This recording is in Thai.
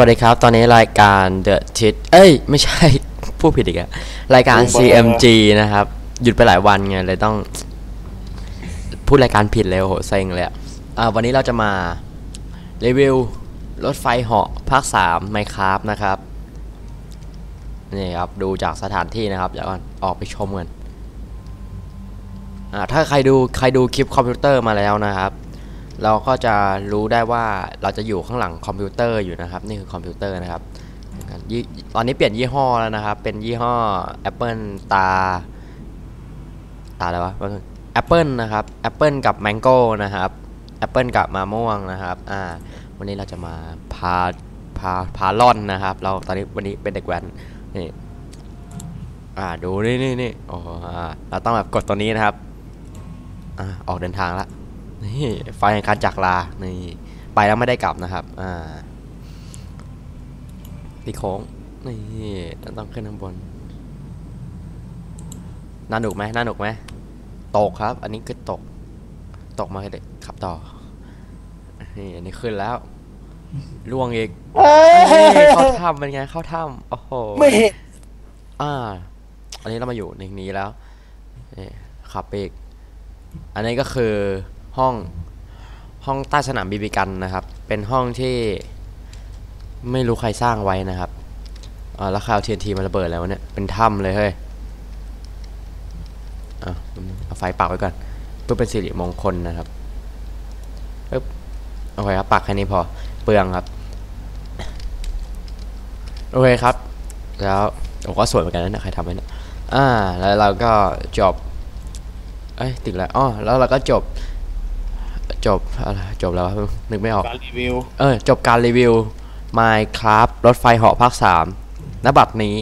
วัสดีครับ ตอนนี้รายการ The Tit เอ้ย ไม่ใช่ พูดผิดอีกอะรายการ CMG นะครับ หยุดไปหลายวันไง เลยต้อง พูดรายการผิดเลยโอ้โหเซ็งเลยอะอ่าวันนี้เราจะมารีวิวรถไฟเหาะภาค3 Minecraft นะครับ นี่ครับ ดูจากสถานที่นะครับ เดี๋ยวก่อนออกไปชมกันอ่าถ้าใครดูใครดูคลิปคอมพิวเตอร์มาแล้วนะครับ เราก็จะรู้ได้ว่าเราจะอยู่ข้างหลังคอมพิวเตอร์อยู่นะครับ นี่คือคอมพิวเตอร์นะครับตอนนี้เปลี่ยนยี่ห้อแล้วนะครับ เป็นยี่ห้อ Apple ตา ตาอะไรวะ Apple นะครับ Apple กับ Mango นะครับ Apple กับมะม่วงนะครับอ่าวันนี้เราจะมาพาพาพาล่อนนะครับ เราตอนนี้วันนี้เป็นเด็กแว้นนี่อ่าดูนี่นี่นี่โอ้อ่าเราต้องแบบกดตัวนี้นะครับอ่าออกเดินทางละ นี่ไฟแห่งการจากลานี่ไปแล้วไม่ได้กลับนะครับ อ่าตีโค้งนี่ต้องขึ้นข้างบนน่าหนุกไหมน่าหนุกไหมตกครับ อันนี้คือตก ตกมาเลยขับต่อนี่อันนี้ขึ้นแล้วล่วงอีกนี่เข้าถ้ำเป็นไงเข้าถ้ำโอ้โหไม่เห็นอ่า อันนี้เรามาอยู่ในนี้แล้วนี่ขับไปอีกอันนี้ก็คือ ห้องห้องใต้สนามบีบีกันนะครับ เป็นห้องที่ไม่รู้ใครสร้างไว้นะครับอ่าแล้วใครเอาเทียนทีมาระเบิดแล้วเนี่ย เป็นถ้ำเลยเฮ้ยอะเอาไฟปักไว้ก่อนเพื่อเป็นสิริมงคลนะครับปึ๊บโอเคครับปักแค่นี้พอเปลืองครับ โอเคครับ แล้วผมก็สวยเหมือนกันนะเนี่ยใครทำไว้เนี่ยอ่า แล้วเราก็จบ เอ้ยติดแล้วอ๋อแล้วเราก็จบ จบอะไรจบแล้ววะนึกไม่ออกการรีวิวเออจบการรีวิว Minecraft รถไฟเหาะภาค3ณบัดนี้